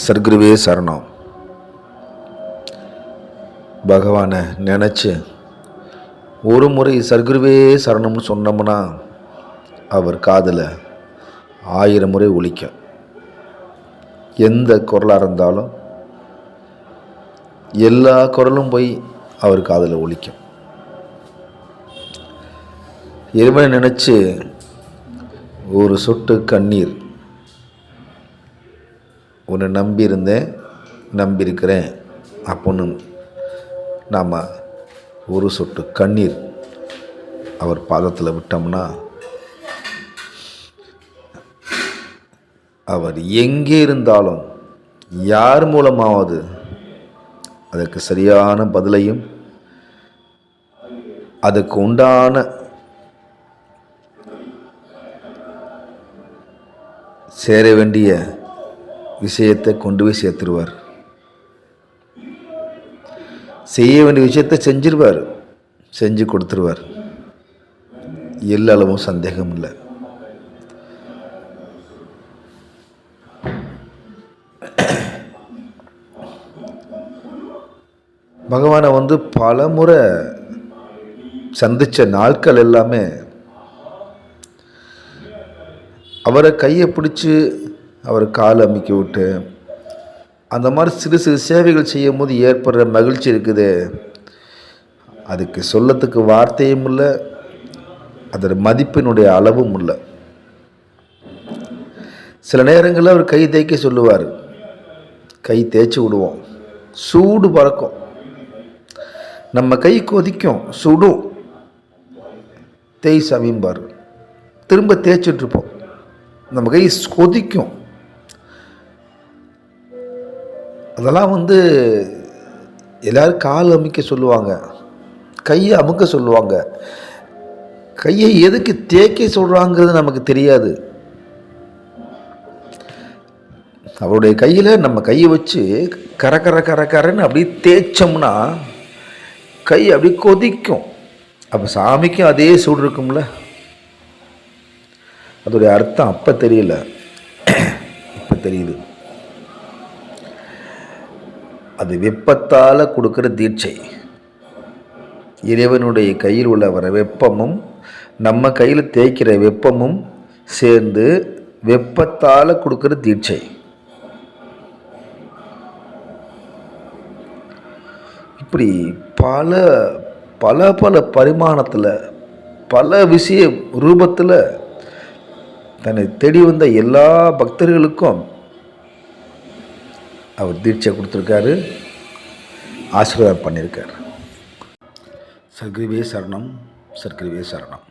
சர்க்குருவே சரணம். பகவானை நினச்சி ஒரு முறை சர்க்குருவே சரணம்னு சொன்னோம்னா அவர் காதில் ஆயிரம் முறை ஒழிக்கும் எந்த குரலாக இருந்தாலும் எல்லா குரலும் போய் அவர் காதில் ஒழிக்கும் இறைவனை நினச்சி ஒரு சொட்டு கண்ணீர் உன்னை நம்பியிருந்தேன் நம்பியிருக்கிறேன். அப்படின்னு நாம் ஒரு சொட்டு கண்ணீர் அவர் பாதத்தில் விட்டோம்னா அவர் எங்கே இருந்தாலும் யார் மூலமாவது அதற்கு சரியான பதிலையும் அதுக்கு உண்டான சேர வேண்டிய விஷயத்தை கொண்டு போய் சேர்த்துருவார். செய்ய வேண்டிய விஷயத்தை செஞ்சிருவார். செஞ்சு கொடுத்துருவார். எல்லளவும் சந்தேகம் இல்லை. பகவானை வந்து பல முறை சந்தித்த நாட்கள் எல்லாமே அவரை கையை பிடிச்சி அவர் கால் அமைக்க விட்டு அந்த மாதிரி சிறு சிறு சேவைகள் செய்யும் போது ஏற்படுற மகிழ்ச்சி இருக்குது. அதுக்கு சொல்லத்துக்கு வார்த்தையும் இல்லை அதோட மதிப்பினுடைய அளவும் இல்லை. சில நேரங்களில் அவர் கை தேய்க்க சொல்லுவார் கை தேய்ச்சி விடுவோம் சூடு பறக்கும். நம்ம கை கொதிக்கும் சுடும் தேய் சவிம்பார் திரும்ப தேய்ச்சிட்ருப்போம் நம்ம கை கொதிக்கும். அதெல்லாம் வந்து எல்லோரும் கால் அமைக்க சொல்லுவாங்க. கையை அமுக்க சொல்லுவாங்க. கையை எதுக்கு தேய்க்க சொல்கிறாங்கிறது நமக்கு தெரியாது. அவருடைய கையில் நம்ம கையை வச்சு கர கர கர கரன்னு அப்படியே தேய்ச்சோம்னா கை அப்படியே கொதிக்கும். அப்போ சாமிக்கும் அதே சூடு இருக்கும்ல. அதோடைய அர்த்தம் அப்போ தெரியல. இப்போ தெரியுது. அது வெப்பத்தால் கொடுக்குற தீட்சை. இறைவனுடைய கையில் உள்ள வர வெப்பமும் நம்ம கையில் தேய்க்கிற வெப்பமும் சேர்ந்து வெப்பத்தால் கொடுக்குற தீட்சை. இப்படி பல பல பல பரிமாணத்தில் பல விஷய ரூபத்தில் தன்னை தேடி வந்த எல்லா பக்தர்களுக்கும் அவர் தீட்சை கொடுத்துருக்காரு ஆசீர்வாதம் பண்ணியிருக்கார். சர்க்கிருவே சரணம் சர்க்கிருவே சரணம்.